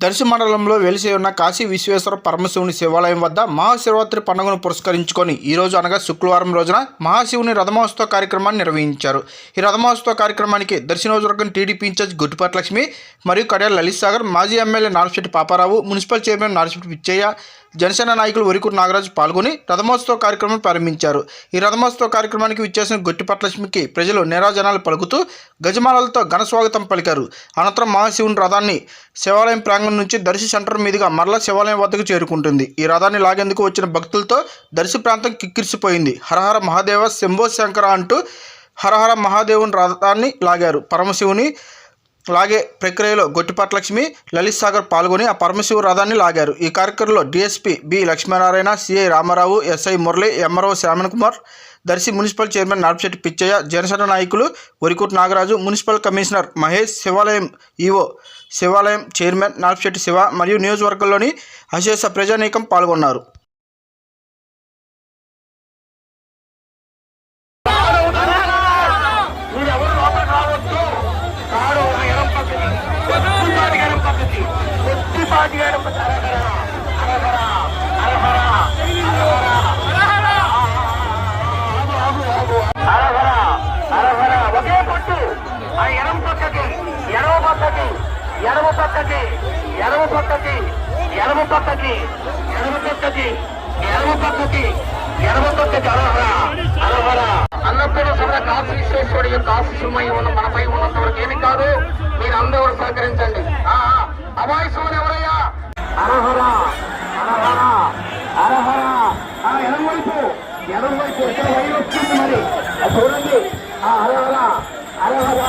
దర్శి మండలంలో వెలిసి ఉన్న కాశీ విశ్వేశ్వర పరమశివుని శివాలయం వద్ద మహాశివరాత్రి పండుగను పురస్కరించుకొని ఈ రోజు అనగా శుక్రవారం రోజున మహాశివుని రథమహోత్సవ కార్యక్రమాన్ని నిర్వహించారు. ఈ రథమహోత్సవ కార్యక్రమానికి దర్శనోజవర్గం టీడీపీ ఇన్ఛార్జ్ గుడ్డిపాటి లక్ష్మి మరియు కడియాల లలిత్ సాగర్ మాజీ MLA Narasetti Paparao municipal chairman Narasetti Pichaiah Janasena నాయకులు వరికూరు నాగరాజు పాల్గొని రథమహోత్సవ కార్యక్రమం ప్రారంభించారు. ఈ రథమహోత్సవ కార్యక్రమానికి విచ్చేసిన గొట్టిపట్లక్ష్మికి ప్రజలు నిరాజనాలు పలుకుతూ గజమాలలతో ఘన స్వాగతం పలికారు. అనంతరం మహాశివుని రథాన్ని శివాలయం ప్రాంగణం నుంచి దర్శి సెంటర్ మీదుగా మరల శివాలయం వద్దకు చేరుకుంటుంది. ఈ రథాన్ని లాగేందుకు వచ్చిన భక్తులతో దర్శి ప్రాంతం కిక్కిరిసిపోయింది. హరహర మహాదేవ శంభో శంకర అంటూ హరహర మహాదేవుని రథాన్ని లాగారు. పరమశివుని లాగే ప్రక్రియలో గొట్టిపాటి లక్ష్మి లలిత్ సాగర్ పాల్గొని ఆ పరమశివ రథాన్ని లాగారు. ఈ కార్యక్రమంలో DSP B Lakshminarayana CI Ramarao SI Murali MRO Shyaman Kumar Darsi municipal chairman Narpisetti Pichaiah Janasena నాయకులు వరికుట్ నాగరాజు మున్సిపల్ కమిషనర్ మహేష్ శివాలయం ఈవో శివాలయం చైర్మన్ నార్పిశెట్టి శివ మరియు నియోజకవర్గంలోని అశేష ప్రజానీకం పాల్గొన్నారు. ఎడమ పక్కకి ఎడమ పక్కకి ఎడమ పక్కకి ఎడమ పక్కకి ఎడమ పక్కకి ఎడమ పక్కకి అరహర అరహర అన్నప్పుడు సభ కాశీ విశ్వేశ్వరుడు యొక్క ఆశీస్సుమై ఉన్న మనపై ఉన్నంత వరకు ఏమి కాదు. మీరు అందరూ సహకరించండి. ఆ, ఆ, ఎవరయ్యా? అరహర అరహర అరహర ఆ ఎడం వైపు ఎడం వైపు ఎక్కడ వైపు వచ్చింది మరి? చూడండి. ఆ అరహర అరహర